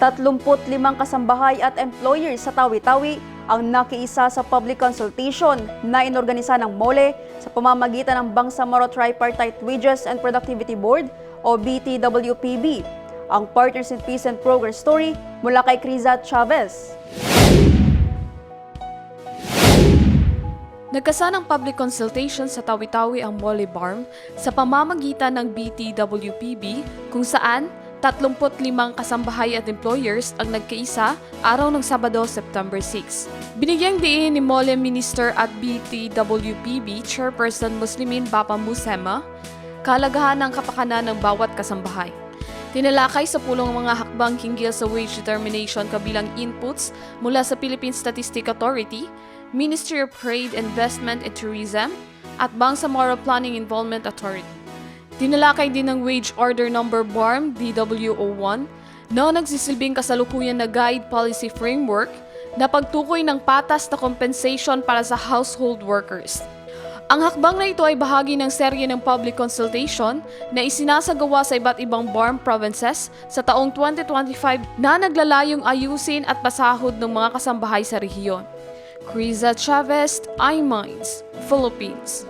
35 kasambahay at employers sa Tawi-Tawi ang nakiisa sa public consultation na inorganisa ng MOLE sa pamamagitan ng Bangsamoro Tripartite Wages and Productivity Board o BTWPB. Ang Partners in Peace and Progress story mula kay Criza Chavez. Nagkasa ng public consultation sa Tawi-Tawi ang Mole Barm sa pamamagitan ng BTWPB kung saan 35 kasambahay at employers ang nagkaisa araw ng Sabado, September 6. Binigyang diin ni Mole Minister at BTWPB Chairperson Muslimin Bapa Musema kalagahan ng kapakanan ng bawat kasambahay. Tinalakay sa pulong mga hakbang hinggil sa wage determination kabilang inputs mula sa Philippine Statistic Authority, Ministry of Trade, Investment and Tourism, at Bangsamoro Planning Involvement Authority. Tinalakay din ng Wage Order Number BARM DW01 na nagsisilbing kasalukuyan na guide policy framework na pagtukoy ng patas na compensation para sa household workers. Ang hakbang na ito ay bahagi ng serye ng public consultation na isinasagawa sa iba't ibang BARM provinces sa taong 2025 na naglalayong ayusin at pasahod ng mga kasambahay sa rehiyon. Criza Chavez, iMinds, Philippines.